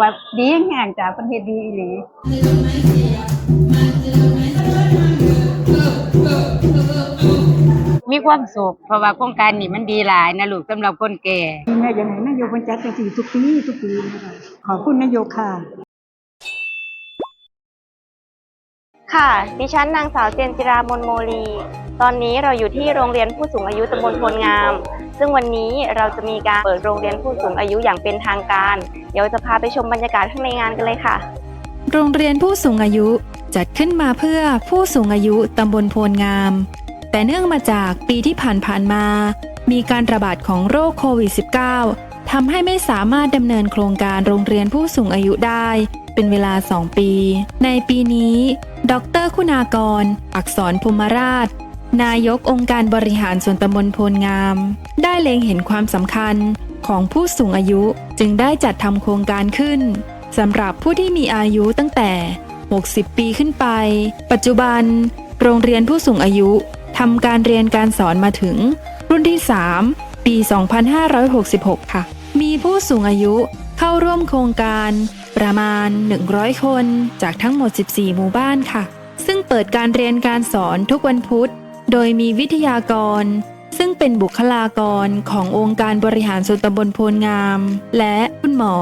ว่าดีแห่งจากประเทศดีอีหลีมีความสุขเพราะว่าโครงการนี้มันดีหลายนะลูกสำหรับคนแก่แม่ยังไงนายกบรรจัดจังสี่ทุกปีทุกปีนะคะขอบคุณนายกค่ะ ค่ะ ดิฉันนางสาวเจนจิรามนโมลี ตอนนี้เราอยู่ที่โรงเรียนผู้สูงอายุตำบลพลงาม ซึ่งวันนี้เราจะมีการเปิดโรงเรียนผู้สูงอายุอย่างเป็นทางการ เดี๋ยวจะพาไปชมบรรยากาศข้างในงานกันเลยค่ะ โรงเรียนผู้สูงอายุจัดขึ้นมาเพื่อผู้สูงอายุตำบลโพลงาม แต่เนื่องมาจากปีที่ผ่านๆมา มีการระบาดของโรคโควิด -19 ทำให้ไม่สามารถดำเนินโครงการโรงเรียนผู้สูงอายุได้ เป็นเวลา 2 ปี ในปีนี้ ดรคุณากร อักษรภูมิราช นายกองค์การบริหารส่วนตำบลโพลงาม ได้เล็งเห็นความสำคัญของผู้สูงอายุจึงได้จัดทำโครงการขึ้นสำหรับผู้ที่มีอายุตั้งแต่ 60 ปีขึ้นไป ปัจจุบัน โรงเรียนผู้สูงอายุทำการเรียนการสอนมาถึง รุ่นที่ 3 ปี 2566 ค่ะ มีผู้สูงอายุเข้าร่วมโครงการประมาณ 100 คนจากทั้งหมด 14 หมู่บ้านค่ะ ซึ่งเปิดการเรียนการสอนทุกวันพุธ โดยมีวิทยากร ซึ่งเป็นบุคลากรขององค์การบริหารส่วนตำบลโพลงาม และคุณหมอ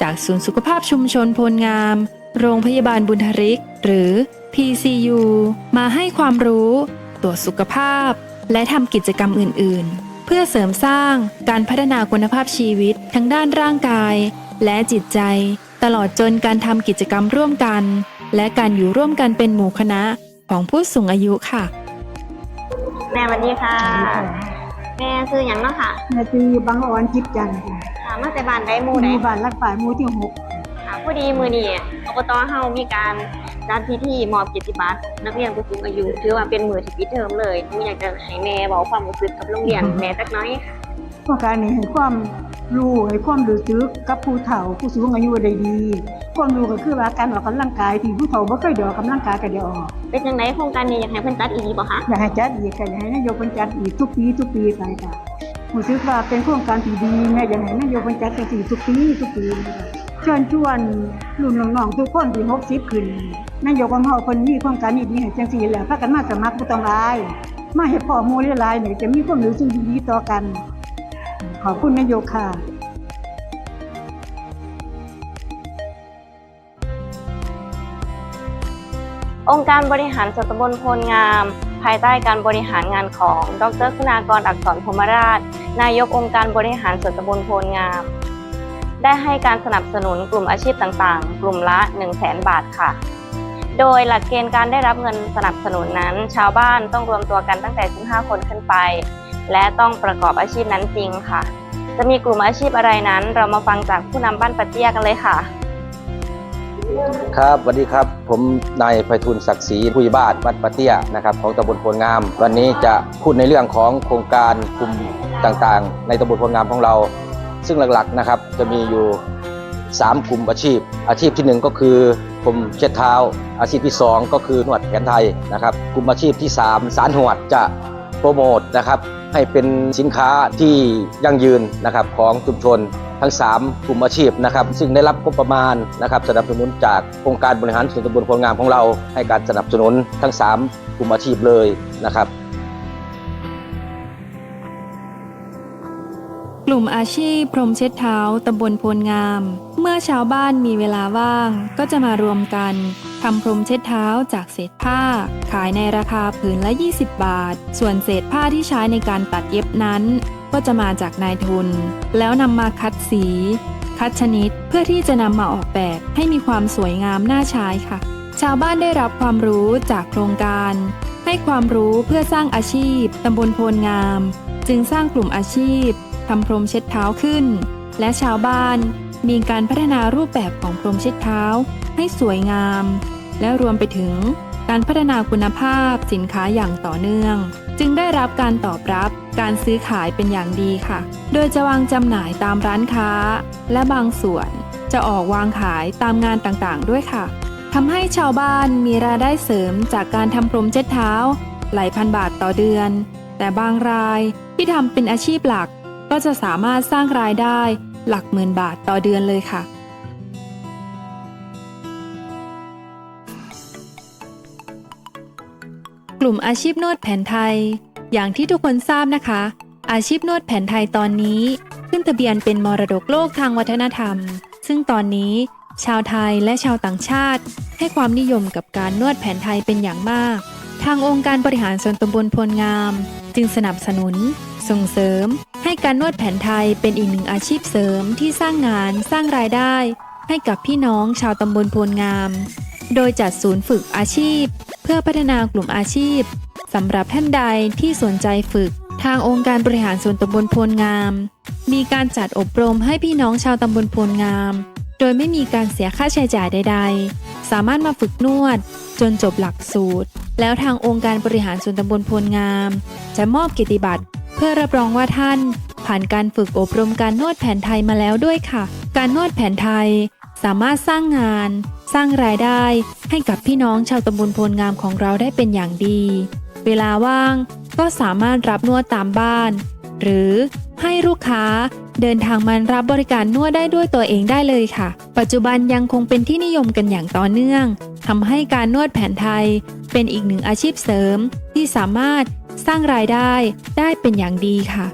จากศูนย์สุขภาพชุมชนโพลงาม โรงพยาบาลบุญทริก หรือ PCU มาให้ความรู้ ตรวจสุขภาพ และทำกิจกรรมอื่น ๆ เพื่อเสริมสร้างการพัฒนาคุณภาพชีวิตทั้งด้านร่างกาย และจิตใจ ตลอดจนการทำกิจกรรมร่วมกัน และการอยู่ร่วมกันเป็นหมู่คณะของผู้สูงอายุค่ะ แม่สวัสดีค่ะ แม่ซื้ออย่างเนาะค่ะนาทีบางอ่อนจิบจันทร์ค่ะค่ะมาแต่บ้านได้หมู่หได้มู่บ้านรักป่าหมู่ที่หกค่ะพอดีมือนี้อบตเฮามีการจัดพิธีมอบเกียรติบัตรนักเรียนผู้สูงอายุ ถือว่าเป็นมือที่ปิดเทอมเลยหนูอยากจะให้แม่บอกความรู้สึกกับโรงเรียนแม่สักน้อยค่ะโครงการนี้ให้ความ รู้ให้ความรู้สึกกับผู้เฒ่าผู้สูงอายุได้ดี ความรู้ก็คือว่าการออกกำลังกายที่ผู้เฒ่าบ่เคยได้ออกกำลังกายก็ได้ออกเป็นยังไงโครงการนี้อยากให้เพิ่นจัดอีกบ่คะอยากให้จัดอีกค่ะอยากให้นายกบรรจัดอีกทุกปีทุกปีไปค่ะรู้สึกว่าเป็นโครงการที่ดีแม่อยากให้นายกบรรจัดจังซี่ทุกปีทุกปีนะคะเชิญชวนรุ่นน้องๆทุกคนที่60ขึ้นนายกของเฮาเพิ่นมีโครงการนี้ดีให้จังซี่แหละพากันมาสมัครบ่ต้องอายมาเฮ็ดพ่อหมู่หลายๆเนี่ยจะมีความรู้สึกดีๆต่อกัน ขอบคุณนายกค่ะองค์การบริหารส่วนตำบลโพลงาม ภายใต้การบริหารงานของ ดรคุณากรอักษรพรมราช นายกองค์การบริหารส่วนตำบลโพลงาม ได้ให้การสนับสนุนกลุ่มอาชีพต่างๆ กลุ่มละ 1 0 0 0 0แบาทค่ะ โดยหลักเกณฑ์การได้รับเงินสนับสนุนนั้น ชาวบ้านต้องรวมตัวกันตั้งแต่ 15 คนขึ้นไป และต้องประกอบอาชีพนั้นจริงค่ะ จะมีกลุ่มอาชีพอะไรนั้น เรามาฟังจากผู้นำบ้านปะเตี้ยกันเลยค่ะ ครับสวัสดีครับ ผมนายไพฑูรย์ศักดิ์ศรีผู้ใหญ่บ้านบ้านปะเตี้ยนะครับของตำบลโพลงาม วันนี้จะพูดในเรื่องของโครงการกลุ่มต่างๆ ในตำบลโพลงามของเรา ซึ่งหลักๆนะครับจะมีอยู่ 3 กลุ่มอาชีพ อาชีพที่ 1 ก็คือผมเช็ดเท้า อาชีพที่ 2 ก็คือนวดแผนไทยนะครับ กลุ่มอาชีพที่ 3 สารหวดจะโปรโมทนะครับ ให้เป็นสินค้าที่ยั่งยืนนะครับของชุมชนทั้ง 3 กลุ่มอาชีพนะครับซึ่งได้รับงบประมาณนะครับสนับสนุนจากโครงการบริหารส่วนตำบลโพลงามของเรา ให้การสนับสนุนทั้ง 3 กลุ่มอาชีพเลยนะครับ กลุ่มอาชีพพรมเช็ดเท้าตำบลโพลงาม เมื่อชาวบ้านมีเวลาว่างก็จะมารวมกัน ทำพรมเช็ดเท้าจากเศษผ้า ขายในราคาผืนละ 20 บาท ส่วนเศษผ้าที่ใช้ในการตัดเย็บนั้น ก็จะมาจากนายทุน แล้วนำมาคัดสี คัดชนิดเพื่อที่จะนำมาออกแบบให้มีความสวยงามน่าใช้ค่ะ ชาวบ้านได้รับความรู้จากโครงการ ให้ความรู้เพื่อสร้างอาชีพตำบลโพลงาม จึงสร้างกลุ่มอาชีพทำพรมเช็ดเท้าขึ้น และชาวบ้านมีการพัฒนารูปแบบของพรมเช็ดเท้า ให้สวยงาม และรวมไปถึงการพัฒนาคุณภาพสินค้าอย่างต่อเนื่อง จึงได้รับการตอบรับการซื้อขายเป็นอย่างดีค่ะ โดยจะวางจำหน่ายตามร้านค้า และบางส่วนจะออกวางขายตามงานต่างๆ ด้วยค่ะทำให้ชาวบ้านมีรายได้เสริมจากการทำพรมเช็ดเท้า หลายพันบาทต่อเดือน แต่บางรายที่ทำเป็นอาชีพหลัก ก็จะสามารถสร้างรายได้หลักหมื่นบาทต่อเดือนเลยค่ะ กลุ่มอาชีพนวดแผนไทย อย่างที่ทุกคนทราบนะคะ อาชีพนวดแผนไทยตอนนี้ ขึ้นทะเบียนเป็นมรดกโลกทางวัฒนธรรม ซึ่งตอนนี้ ชาวไทยและชาวต่างชาติ ให้ความนิยมกับการนวดแผนไทยเป็นอย่างมาก ทางองค์การบริหารส่วนตำบลพลงาม จึงสนับสนุน ส่งเสริม ให้การนวดแผนไทยเป็นอีกหนึ่งอาชีพเสริมที่สร้างงานสร้างรายได้ ให้กับพี่น้องชาวตำบลพลงาม โดยจัดศูนย์ฝึกอาชีพ พื่อพัฒนากลุ่มอาชีพสำหรับท่านใดที่สนใจฝึก ทางองค์การบริหารส่วนตำบลพลงาม มีการจัดอบรมให้พี่น้องชาวตำบลพลงาม โดยไม่มีการเสียค่าใช้จ่ายใด ๆ สามารถมาฝึกนวด จนจบหลักสูตร แล้วทางองค์การบริหารส่วนตำบลพลงาม จะมอบเกียรติบัตร เพื่อรับรองว่าท่าน ผ่านการฝึกอบรมการนวดแผนไทยมาแล้วด้วยค่ะ การนวดแผนไทย สามารถสร้างงาน สร้างรายได้ให้กับพี่น้องชาวตำบลโพลงามของเราได้เป็นอย่างดี เวลาว่างก็สามารถรับนวดตามบ้าน หรือให้ลูกค้าเดินทางมารับบริการนวดได้ด้วยตัวเองได้เลยค่ะ ปัจจุบันยังคงเป็นที่นิยมกันอย่างต่อเนื่องทำให้การนวดแผนไทยเป็นอีกหนึ่งอาชีพเสริมที่สามารถสร้างรายได้ได้เป็นอย่างดีค่ะ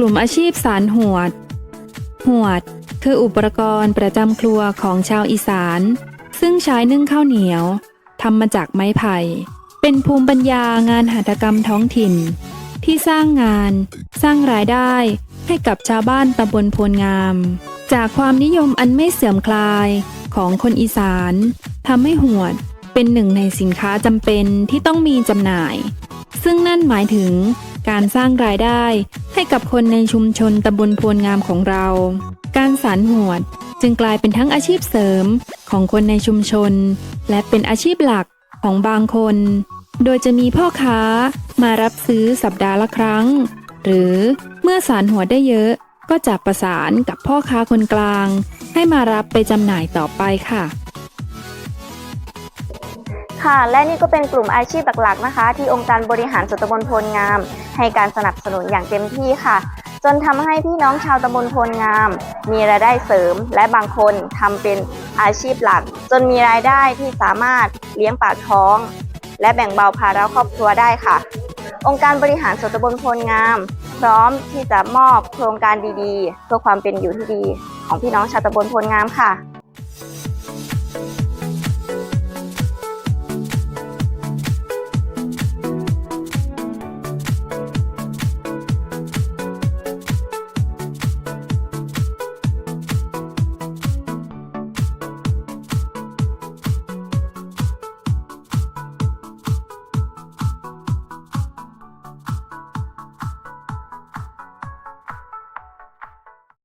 กลุ่มอาชีพสารหวด หวด คืออุปกรณ์ประจำครัวของชาวอีสาน ซึ่งใช้นึ่งข้าวเหนียวทำมาจากไม้ไผ่ เป็นภูมิปัญญางานหัตถกรรมท้องถิ่น ที่สร้างงาน สร้างรายได้ให้กับชาวบ้านตำบลโพลงาม จากความนิยมอันไม่เสื่อมคลายของคนอีสานทำให้หวดเป็นหนึ่งในสินค้าจำเป็นที่ต้องมีจำหน่าย ซึ่งนั่นหมายถึง การสร้างรายได้ ให้กับคนในชุมชนตำบลโพลงามของเรา การสารหวดจึงกลายเป็นทั้งอาชีพเสริมของคนในชุมชน และเป็นอาชีพหลักของบางคน โดยจะมีพ่อค้ามารับซื้อสัปดาห์ละครั้ง หรือเมื่อสารหัวได้เยอะก็จะประสานกับพ่อค้าคนกลาง ให้มารับไปจำหน่ายต่อไปค่ะ ค่ะ และนี่ก็เป็นกลุ่มอาชีพหลักๆนะคะ ที่องค์การบริหารส่วนตำบลโพลงาม ให้การสนับสนุนอย่างเต็มที่ค่ะ จนทำให้พี่น้องชาวตำบลโพลงาม มีรายได้เสริม และบางคนทำเป็นอาชีพหลัก จนมีรายได้ที่สามารถเลี้ยงปากท้อง และแบ่งเบาภาระครอบครัวได้ค่ะ องค์การบริหารส่วนตำบลโพลงาม พร้อมที่จะมอบโครงการดีๆ เพื่อความเป็นอยู่ที่ดี ของพี่น้องชาวตำบลโพลงามค่ะ